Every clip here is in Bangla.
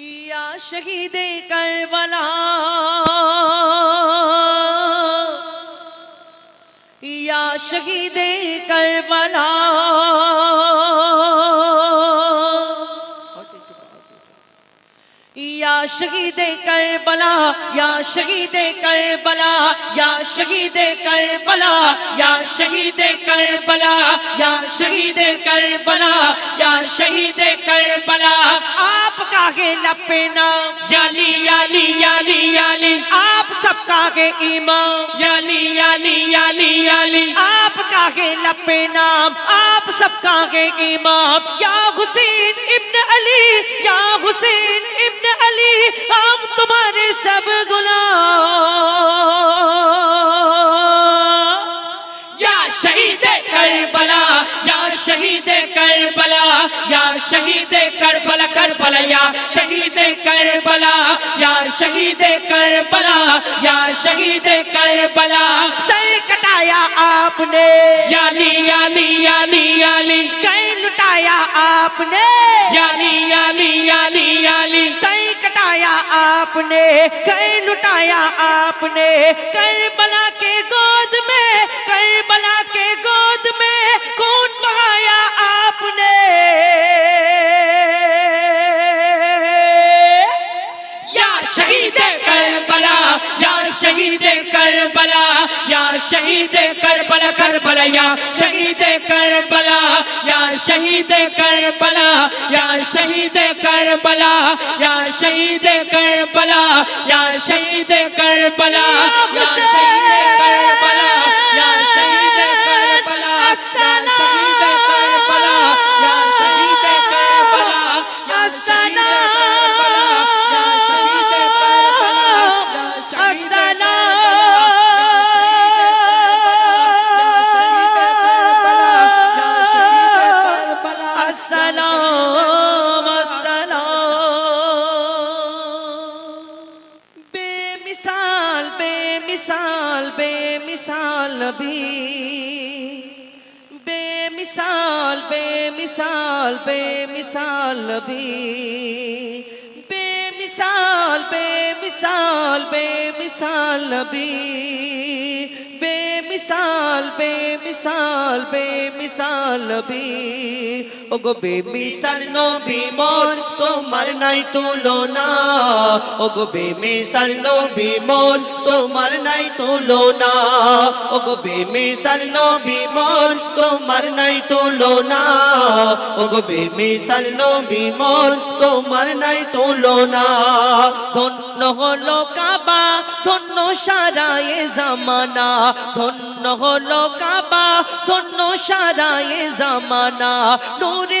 या शहीद करबला। या शहीद करबला। या शहीद करबला, या शहीद करबला, या शहीद करबला, या शहीद करबला, या शहीद करबला, या शहीद करबला। آگے لپینا۔ یالی یالی یالی یالی۔ آپ سب کا آگے امام یالی یالی یالی یالی۔ آپ کا آگے آپ سب کا آگے امام یا حسین ابن علی یا حسین ابن علی ہم تمہارے سب گلام یا شہید کربلا یا شہید کربلا یا شہید کربلا۔ करबला या शहीद करबला या शहीद करबला या शहीद करबला। सर कटाया आपने। याली याली याली याली कई लुटाया आपने। याली याली याली याली सही कटाया आपने कई लुटाया आपने। करबला के गोद में करबला के गोद में شہید کربلا کربلا، یا شہید کربلا، یا شہید کربلا، یا شہید کربلا، یا شہید کربلا، یا شہید کربلا، یا شہید बेमिसाल नबी बेमिसाल बेमिसाल बेमिसाल नबी बेमिसाल बेमिसाल बेमिसाल नबी বেমিসাল বেমিসাল বেমিসাল নবী। ওগো বেমিসাল নবী, মোর তোমার নাই তুলনা। ওগো বেমিসাল নবী, মোর তোমার নাই তুলনা। ওগো বেমিসাল নবী, মোর তোমার নাই তুলনা। ওগো বেমিসাল নবী, মোর তোমার নাই তুলনা। ধন্য হলো কাবা সারায়ে জামানা ধন্য হলো কাবা ধন্য সারায় জামানা আভাই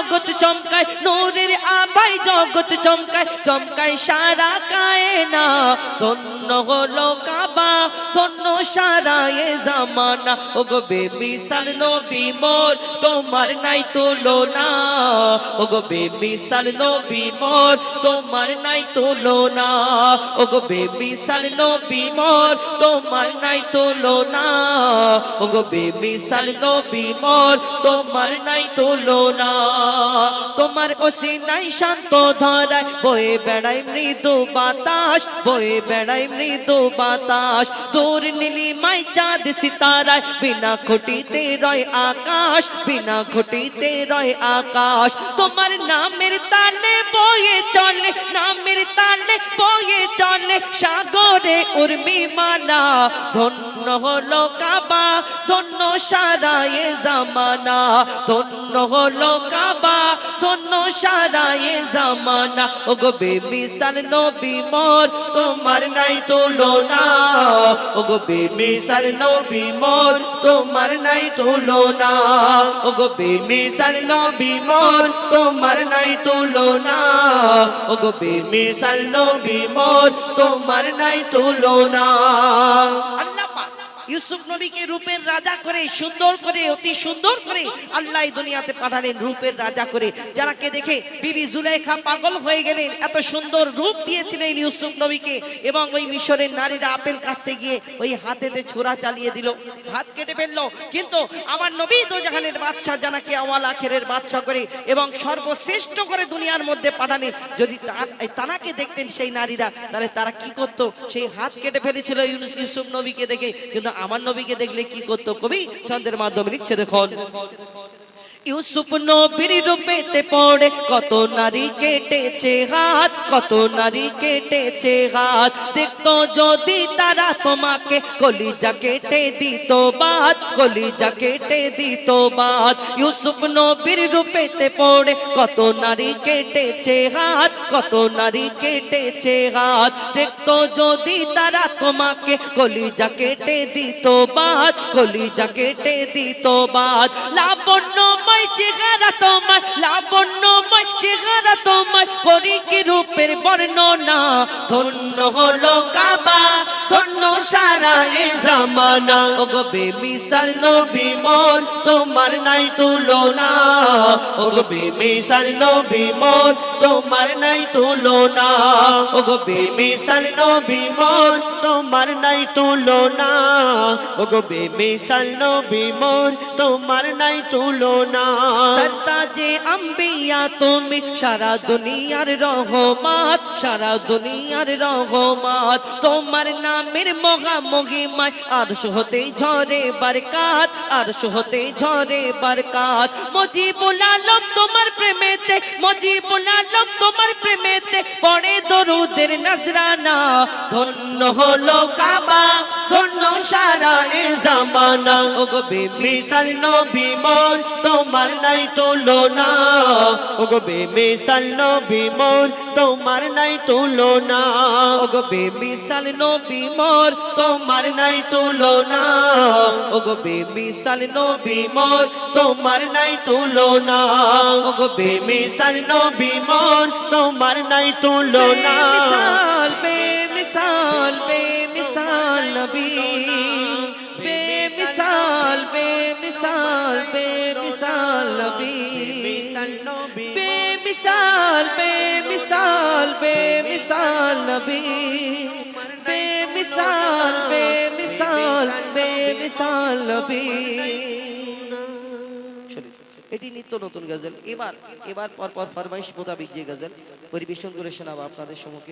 জগত চমকায়, নূরের আবাই জগত চমকায় চমকায় সারা কায় না ধন্য হলো কাবা, ধন্য সারা এ জামানা। ও গো বেবি সাল নবী মোর, তোমার নাই তুলো না ও গো বেবি সাল নবী মোর, তোমার নাই তুলো না ও গো বেবি সাল নবী মোর, তোমার নাই তুলো না ও গো বেবি সাল নবী মোর, তোমার নাই তুলো না তোমার ওসি নাই শান্ত ধরায় বয়ে বেড়ায় মৃদু বাতাস বয়ে বেড়ায় মৃদু বাতাস তোর নীলি মাই চাঁদ সিতারায় বিনা খুঁটিতে রয় আকাশ বিনা খুঁটিতে রয় আকাশ তোমার নামের তালে বয়ে চলে নামের তালে বয়ে চলে সাগরে উর্মি মানা ধন্য হলো কাবা ধন্য সারায়ে জামানা। ধন্য হলো কাবা ধন্য সারায়ে জামানা। ও গো বেবি সার নবী মোর, তোমার নাই তুলনা। ও গো বেবি সার নবী মোর, তোমার নাই তুলনা। ও গো বেবি সার নবী মোর, তোমার নাই তুলনা। ও গো বেবি সার নবী মোর, তোমার নাই তুলনা। না ইউসুফ নবীকে রূপের রাজা করে, সুন্দর করে, অতি সুন্দর করে আল্লাহ দুনিয়াতে পাঠালেন রূপের রাজা করে। যারাকে দেখে বিবি জুলাইখা পাগল হয়ে গেলেন, এত সুন্দর রূপ দিয়েছিলেন ইউসুফ নবীকে এবং ওই মিশরের নারীরা আপেল কাটতে গিয়ে ওই হাতেতে ছোড়া চালিয়ে দিল, হাত কেটে ফেলল। কিন্তু আমার নবী তো জাহানের বাদশাহ জানাকে আওয়াল আখেরের বাদশাহ করে এবং সর্বশ্রেষ্ঠ করে দুনিয়ার মধ্যে পাঠালেন। যদি তানাকে দেখতেন সেই নারীরা, তাহলে তারা কি করতো? সেই হাত কেটে ফেলেছিল ইউসুফ নবীকে দেখে। কিন্তু আমার নবীকে দেখলে কি করতো কবি? ছন্দের মাধ্যমে লিখছে, দেখুন। ইউসুফ নবীর রূপেতে পড়ে, কত নারী কেটেছে হাত, কত নারী কেটেছে হাত। দেখতো যদি তারা তোমাকে কলিজা কেটে দিত বাদ কলিজা কেটে দিত বাদ ইউসুফ নবীর রূপেতে পড়ে, কত নারী কেটেছে হাত কত নারী কেটেছে হাত। দেখতো যদি তারা তোমাকে কলিজা কেটে দিত বাদ কলিজা কেটে দিত বাদ লাবণ্যময় চেহারা তোমার, লাবণ্যময় চেহারা তোমার করি কি রূপের বর্ণনা ধন্য হলো কাবা। ধন্য সারা এ জামানা। ও গো বেমিসাল নবী মোর তোমার নাই তুলনা। ও গো বেমিসাল নবী মোর তোমার নাই তুলনা। ও গো বেমিসাল নবী মোর তোমার নাই তুলনা। ও গো বেমিসাল নবী মোর তোমার নাই তুলনা। সরতাজে আম্বিয়া, তুমি সারা দুনিয়ার রহমাত, সারা দুনিয়ার রহমাত, তোমার নামের মহা মাই আরশ হতে ঝরে বারকাত, আরশ হতে ঝরে বরকাত। মজিবুল আলম তোমার প্রেমেতে, মজিবুল আলম তোমার প্রেমেতে পড়ে দরুদের নজরানা। ধন্য হলো কাবা। জামানা ও গো বেবি মিসাল নবী মোর তোমার নাই তুলনা। ও গো বেমিসাল নবী মোর তোমার নাই তুলনা। ওগো বেমিসাল নবী মোর তোমার নাই তুলনা। ওগো বেমিসাল নবী মোর তোমার নাই তুলনা। ওগো বেমিসাল নবী মোর তোমার নাই তুলনা। বেমিসাল বেমিসাল বেমিসাল নবী। নবী মিসাল নবী বেমিসাল বেমিসাল বেমিসাল নবী বেমিসাল বেমিসাল বেমিসাল নবী এটি নিত্য নতুন গজল। এবার এবার পর পর ফরমাইশ মোতাবিক যে গজল, পরিবেশন করে শোনাবো আপনাদের সম্মুখে।